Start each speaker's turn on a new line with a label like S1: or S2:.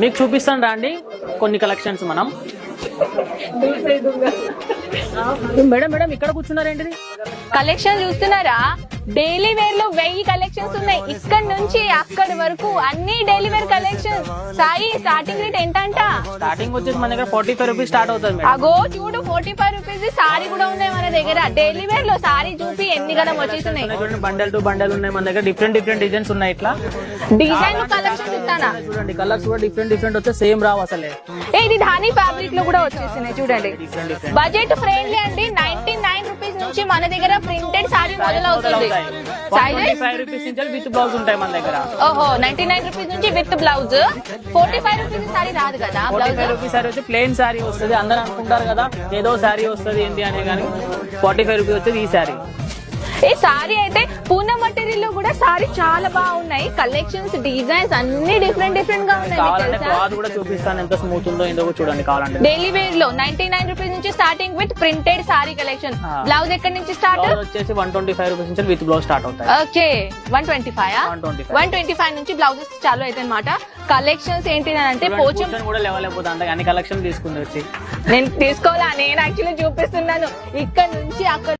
S1: మీకు చూపిస్తాను రండి. కొన్ని కలెక్షన్స్ మనం. మేడం మేడం ఇక్కడ కూర్చున్నారేంటిది?
S2: కలెక్షన్ చూస్తున్నారా? డైలీ వేర్లో వెయ్యి కలెక్షన్స్ ఉన్నాయి. ఇక్కడ నుంచి అక్కడి వరకు అన్ని డైలీ వేర్ కలెక్షన్ సాయి స్టార్టింగ్ రేట్ ఎంత అంట
S1: స్టార్టింగ్ వచ్చేసి మన దగ్గర ఫార్టీ ఫైవ్ రూపీస్ స్టార్ట్ అవుతుంది
S2: అగో చూడు ఫోర్టీ ఫైవ్ రూపీస్ సారీ కూడా ఉన్నాయి మన దగ్గర. డైలీ వేర్లో సారీ చూపి ఎన్ని గణం వచ్చేస్తున్నాయి
S1: చూడండి బండల్ టు బండల్ ఉన్నాయి మన దగ్గర. డిఫరెంట్ డిఫరెంట్ డిజైన్స్ ఉన్నాయి ఇట్లా.
S2: డిజైన్ కలెక్షన్ ఇస్తానా?
S1: చూడండి కలర్స్ కూడా డిఫరెంట్ డిఫరెంట్ వస్తే సేమ్ రావు అసలే.
S2: ఇది ధానీ ఫ్యాబ్రిక్లో కూడా వచ్చేసినాయి చూడండి. బడ్జెట్ ఫ్రెండ్లీ అండి. నైన్టీ నైన్ రూపీస్ నుంచి మన దగ్గర మొదలవుతుంది
S1: ఫైవ్ రూపీస్ నుంచి విత్ బ్లౌజ్ ఉంటాయి మన దగ్గర.
S2: ఓహో నైన్టీ నైన్ రూపీస్ నుంచి with blouse. Forty five rupees sari రాదు కదా
S1: forty
S2: blouse?
S1: Five rupees sari వచ్చి ప్లెయిన్ సారీ వస్తుంది. అందరూ అనుకుంటారు కదా ఏదో సారీ వస్తుంది ఏంటి అని కానీ ఫార్టీ ఫైవ్ రూపీస్ వచ్చేది ఈ సారీ
S2: ఈ సారీ అయితే పూర్ణ మటీరియల్లో కూడా సారీ చాలా బాగున్నాయి. కలెక్షన్స్ డిజైన్స్ అన్ని డిఫరెంట్ డిఫరెంట్గా ఉన్నాయి
S1: క్లాత్ కూడా చూపిస్తాను. ఎంత స్మూత్ ఉందో చూడండి కావాలంటే.
S2: డైలీ వేర్లో నైన్టీ నైన్ రూపీస్ నుంచి starting with printed sari collection. Blouse ఎక్కడి నుంచి స్టార్ట్
S1: వచ్చేసి వన్ ట్వంటీ ఫైవ్ రూపీస్ నుంచి విత్ బ్లౌజ్ స్టార్ట్ అవుతాయి.
S2: Okay one twenty five
S1: 125.
S2: One twenty five నుంచి బ్లౌజెస్ చాలు అయితే అనమాట కలెక్షన్స్ ఏంటి అని అంటే పోచం
S1: కూడా లేవలేకపోతే అంత అన్ని కలెక్షన్ తీసుకుంది వచ్చి.
S2: నేను తీసుకోవాలా? నేను యాక్చువల్లీ చూపిస్తున్నాను. ఇక్కడ నుంచి అక్కడ